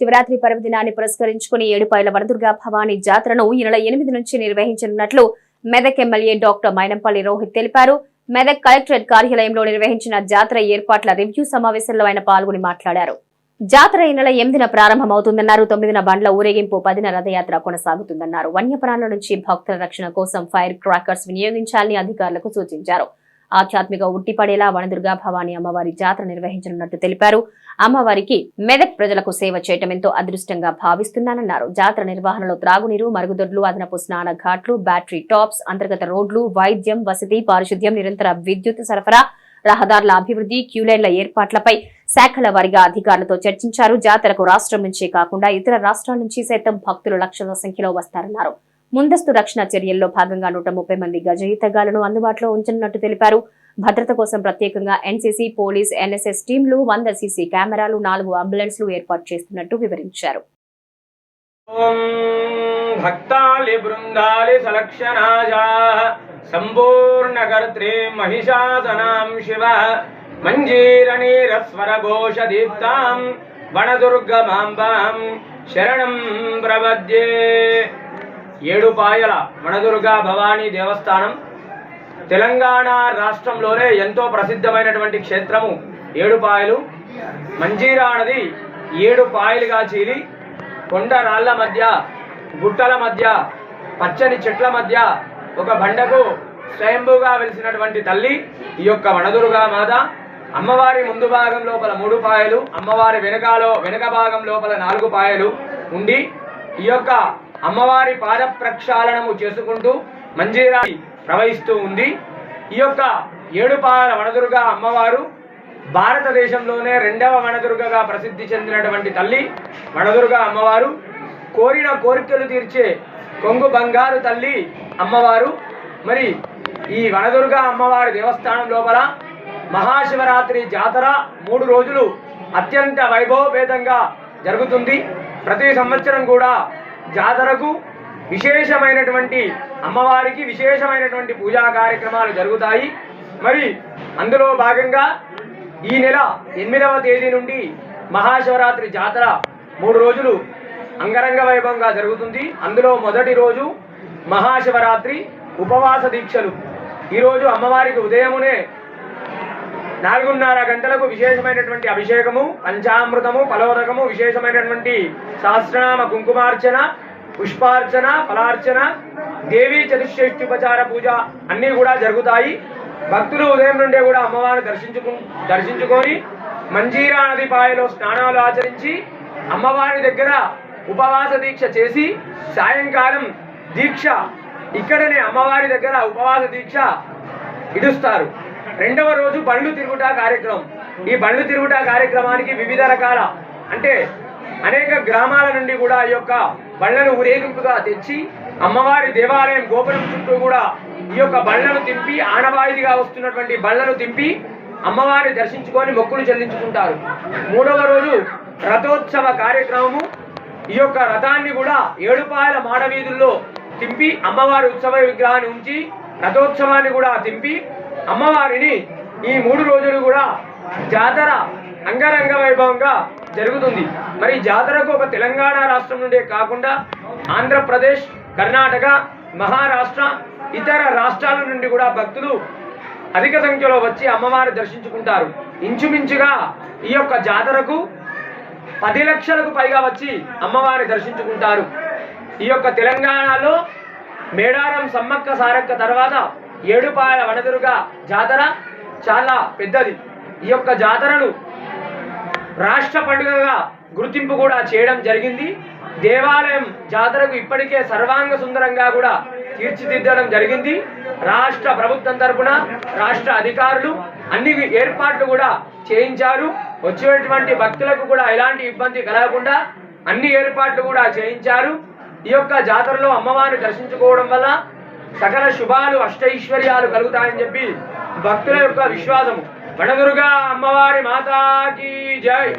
శివరాత్రి పర్వదినాన్ని పురస్కరించుకుని ఏడుపాయల వరదుర్గా భవానీ జాతరను ఈ నెల ఎనిమిది నుంచి నిర్వహించనున్నట్లు మెదక్ ఎమ్మెల్యే డాక్టర్ మైనంపల్లి రోహిత్ తెలిపారు. మెదక్ కలెక్టరేట్ కార్యాలయంలో నిర్వహించిన జాతర ఏర్పాట్ల రివ్యూ సమావేశంలో ఆయన పాల్గొని మాట్లాడారు. జాతర ఈ నెల ఎనిమిదిన ప్రారంభమవుతుందన్నారు. తొమ్మిదిన బండ్ల ఊరేగింపు పదిన రథయాత్ర కొనసాగుతుందన్నారు. వన్యప్రాణుల నుంచి భక్తుల రక్షణ కోసం ఫైర్ క్రాకర్స్ వినియోగించాలని అధికారులకు సూచించారు. ఆధ్యాత్మిక ఉట్టిపడేలా వనదుర్గా భవానీ అమ్మవారి జాతర నిర్వహించనున్నట్టు తెలిపారు. అమ్మవారికి మెదక్ ప్రజలకు సేవ చేయటం ఎంతో అదృష్టంగా భావిస్తున్నానన్నారు. జాతర నిర్వహణలో త్రాగునీరు మరుగుదొడ్లు అదనపు స్నాన ఘాట్లు బ్యాటరీ టాప్స్ అంతర్గత రోడ్లు వైద్యం వసతి పారిశుద్ధ్యం నిరంతర విద్యుత్ సరఫరా రహదారుల అభివృద్ధి క్యూలైన్ల ఏర్పాట్లపై శాఖల వారిగా అధికారులతో చర్చించారు. జాతరకు రాష్ట్రం నుంచే కాకుండా ఇతర రాష్ట్రాల నుంచి సైతం భక్తులు లక్షల సంఖ్యలో వస్తారన్నారు. ముందస్తు రక్షణ చర్యల్లో భాగంగా నూట ముప్పై మంది గజయితగాలను అందుబాటులో ఉంచనున్నట్టు తెలిపారు. భద్రత కోసం ప్రత్యేకంగా ఎన్సీసీ పోలీస్ ఎన్ఎస్ఎస్ టీంలు వంద సీసీ కెమెరాలు నాలుగు అంబులెన్స్లు ఏర్పాటు చేస్తున్నట్టు వివరించారు. శివ మంజీరణీరస్వరఘోషదీప్తాం వనదుర్గమాంబాం శరణం ప్రపద్యే ఏడుపాయల వనదుర్గా భవానీ దేవస్థానం. తెలంగాణ రాష్ట్రంలోనే ఎంతో ప్రసిద్ధమైనటువంటి క్షేత్రము ఏడుపాయలు. మంజీరా నది ఏడు పాయలుగా చీలి కొండ రాళ్ళ మధ్య గుట్టల మధ్య పచ్చని చెట్ల మధ్య ఒక బండకు స్వయంభూగా వెలిసినటువంటి తల్లి ఈ యొక్క వనదురుగా మాత. అమ్మవారి ముందు భాగం లోపల మూడు పాయలు అమ్మవారి వెనకాలో వెనక భాగం లోపల నాలుగు పాయలు ఉండి ఈ యొక్క అమ్మవారి పాద ప్రక్షాళనము చేసుకుంటూ మంజీరా ప్రవహిస్తూ ఉంది. ఈ యొక్క ఏడుపాల వనదుర్గ అమ్మవారు భారతదేశంలోనే రెండవ వనదుర్గగా ప్రసిద్ధి చెందినటువంటి తల్లి వనదుర్గ అమ్మవారు. కోరిన కోరికలు తీర్చే కొంగు బంగారు తల్లి అమ్మవారు. మరి ఈ వనదుర్గ అమ్మవారి దేవస్థానం లోపల మహాశివరాత్రి జాతర మూడు రోజులు అత్యంత వైభవపేతంగా జరుగుతుంది. ప్రతి సంవత్సరం కూడా జాతరకు విశేషమైనటువంటి అమ్మవారికి విశేషమైనటువంటి పూజా కార్యక్రమాలు జరుగుతాయి. మరి అందులో భాగంగా ఈ నెల ఎనిమిదవ తేదీ నుండి మహాశివరాత్రి జాతర మూడు రోజులు అంగరంగ వైభవంగా జరుగుతుంది. అందులో మొదటి రోజు మహాశివరాత్రి ఉపవాస దీక్షలు. ఈరోజు అమ్మవారికి ఉదయమునే నాలుగున్నర గంటలకు విశేషమైనటువంటి అభిషేకము పంచామృతము ఫలోదకము విశేషమైనటువంటి సహస్రనామ కుంకుమార్చన పుష్పార్చన ఫలార్చన దేవీ చతుశ్రేష్ఠుపచార పూజ అన్నీ కూడా జరుగుతాయి. భక్తులు ఉదయం నుండే కూడా అమ్మవారిని దర్శించుకు దర్శించుకొని మంజీరా నది పాయలో స్నానాలు ఆచరించి అమ్మవారి దగ్గర ఉపవాస దీక్ష చేసి సాయంకాలం దీక్ష ఇక్కడనే అమ్మవారి దగ్గర ఉపవాస దీక్ష ఇడుస్తారు రెండవ రోజు బండ్లు తిరుగుట కార్యక్రమం. ఈ బండ్లు తిరుగుట కార్యక్రమానికి వివిధ రకాల అంటే అనేక గ్రామాల నుండి కూడా ఈ యొక్క బండ్లను ఊరేగింపుగా తెచ్చి అమ్మవారి దేవాలయం గోపురం చుట్టూ కూడా ఈ యొక్క బండ్లను తింపి ఆనవాయిదిగా వస్తున్నటువంటి బండ్లను తింపి అమ్మవారిని దర్శించుకొని మొక్కులు చెల్లించుకుంటారు. మూడవ రోజు రథోత్సవ కార్యక్రమము. ఈ యొక్క రథాన్ని కూడా ఏడుపాయల మాడవీధుల్లో తింపి అమ్మవారి ఉత్సవ విగ్రహాన్ని ఉంచి రథోత్సవాన్ని కూడా తింపి అమ్మవారిని ఈ మూడు రోజులు కూడా జాతర అంగరంగ వైభవంగా జరుగుతుంది. మరి జాతరకు ఒక తెలంగాణ రాష్ట్రం నుండే కాకుండా ఆంధ్రప్రదేశ్ కర్ణాటక మహారాష్ట్ర ఇతర రాష్ట్రాల నుండి కూడా భక్తులు అధిక సంఖ్యలో వచ్చి అమ్మవారు దర్శించుకుంటారు. ఇంచుమించుగా ఈ యొక్క జాతరకు పది లక్షలకు పైగా వచ్చి అమ్మవారిని దర్శించుకుంటారు. ఈ యొక్క తెలంగాణలో మేడారం సమ్మక్క సారక్క తర్వాత ఏడుపాయల వనదురుగా జాతర చాలా పెద్దది. ఈ యొక్క జాతరను రాష్ట్ర పండుగగా గుర్తింపు కూడా చేయడం జరిగింది. దేవాలయం జాతరకు ఇప్పటికే సర్వాంగ సుందరంగా కూడా తీర్చిదిద్దడం జరిగింది. రాష్ట్ర ప్రభుత్వం తరపున రాష్ట్ర అధికారులు అన్ని ఏర్పాట్లు కూడా చేయించారు. వచ్చేటువంటి భక్తులకు కూడా ఎలాంటి ఇబ్బంది కలగకుండా అన్ని ఏర్పాట్లు కూడా చేయించారు. ఈ యొక్క జాతరలో అమ్మవారిని దర్శించుకోవడం వల్ల సకల శుభాలు అష్టైశ్వర్యాలు కలుగుతాయని చెప్పి భక్తుల యొక్క విశ్వాసము. వనదుర్గా అమ్మవారి మాతాకి జై.